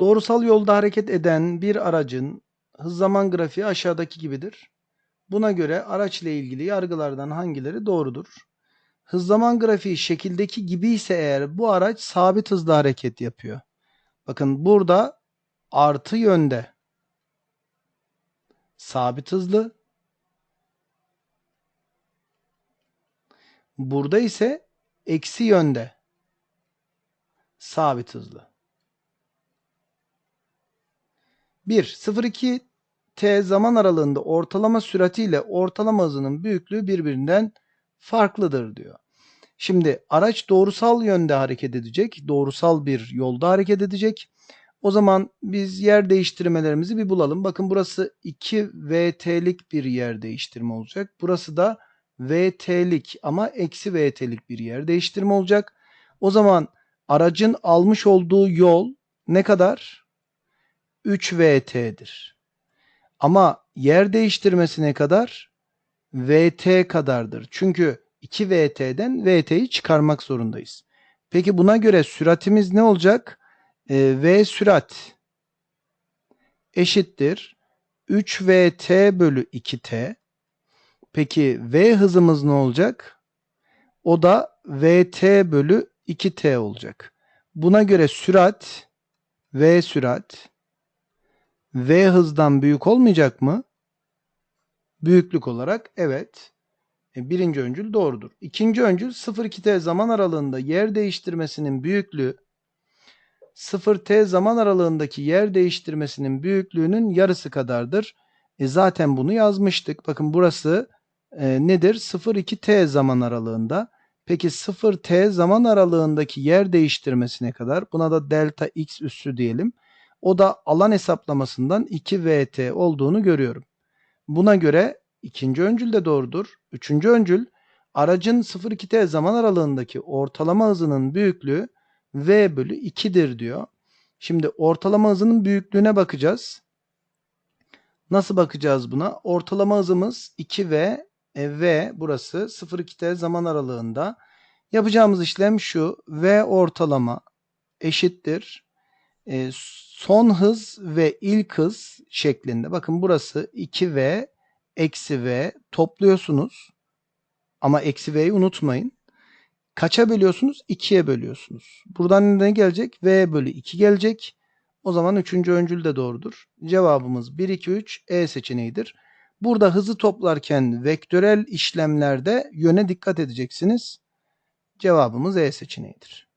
Doğrusal yolda hareket eden bir aracın hız zaman grafiği aşağıdaki gibidir. Buna göre araç ile ilgili yargılardan hangileri doğrudur? Hız zaman grafiği şekildeki gibi ise eğer bu araç sabit hızda hareket yapıyor. Bakın burada artı yönde. Sabit hızlı. Burada ise eksi yönde. Sabit hızlı. 1. 0-2 t zaman aralığında ortalama süratiyle ortalama hızının büyüklüğü birbirinden farklıdır diyor. Şimdi araç doğrusal yönde hareket edecek. Doğrusal bir yolda hareket edecek. O zaman biz yer değiştirmelerimizi bir bulalım. Bakın burası 2 VT'lik bir yer değiştirme olacak. Burası da VT'lik ama eksi VT'lik bir yer değiştirme olacak. O zaman aracın almış olduğu yol ne kadar? 3 VT'dir. Ama yer değiştirmesi ne kadar? VT kadardır. Çünkü 2 VT'den VT'yi çıkarmak zorundayız. Peki buna göre süratimiz ne olacak? Ee, v sürat eşittir 3 VT bölü 2T. Peki V hızımız ne olacak? O da VT bölü 2T olacak. Buna göre sürat V sürat V hızdan büyük olmayacak mı? Büyüklük olarak evet. E, birinci öncül doğrudur. İkinci öncül 0-2t zaman aralığında yer değiştirmesinin büyüklüğü 0t zaman aralığındaki yer değiştirmesinin büyüklüğünün yarısı kadardır. E zaten bunu yazmıştık. Bakın burası e, nedir? 0-2t zaman aralığında. Peki 0t zaman aralığındaki yer değiştirmesi ne kadar? Buna da delta x üssü diyelim. O da alan hesaplamasından 2vt olduğunu görüyorum. Buna göre ikinci öncül de doğrudur. Üçüncü öncül aracın 0-2t zaman aralığındaki ortalama hızının büyüklüğü v bölü 2'dir diyor. Şimdi ortalama hızının büyüklüğüne bakacağız. Nasıl bakacağız buna? Ortalama hızımız 2v e, v burası 0-2t zaman aralığında. Yapacağımız işlem şu. v ortalama eşittir. E, son hız ve ilk hız şeklinde. Bakın burası 2v eksi v topluyorsunuz. Ama eksi v'yi unutmayın. Kaça bölüyorsunuz? 2'ye bölüyorsunuz. Buradan ne gelecek? v bölü 2 gelecek. O zaman üçüncü öncül de doğrudur. Cevabımız 1, 2, 3 E seçeneğidir. Burada hızı toplarken vektörel işlemlerde yöne dikkat edeceksiniz. Cevabımız E seçeneğidir.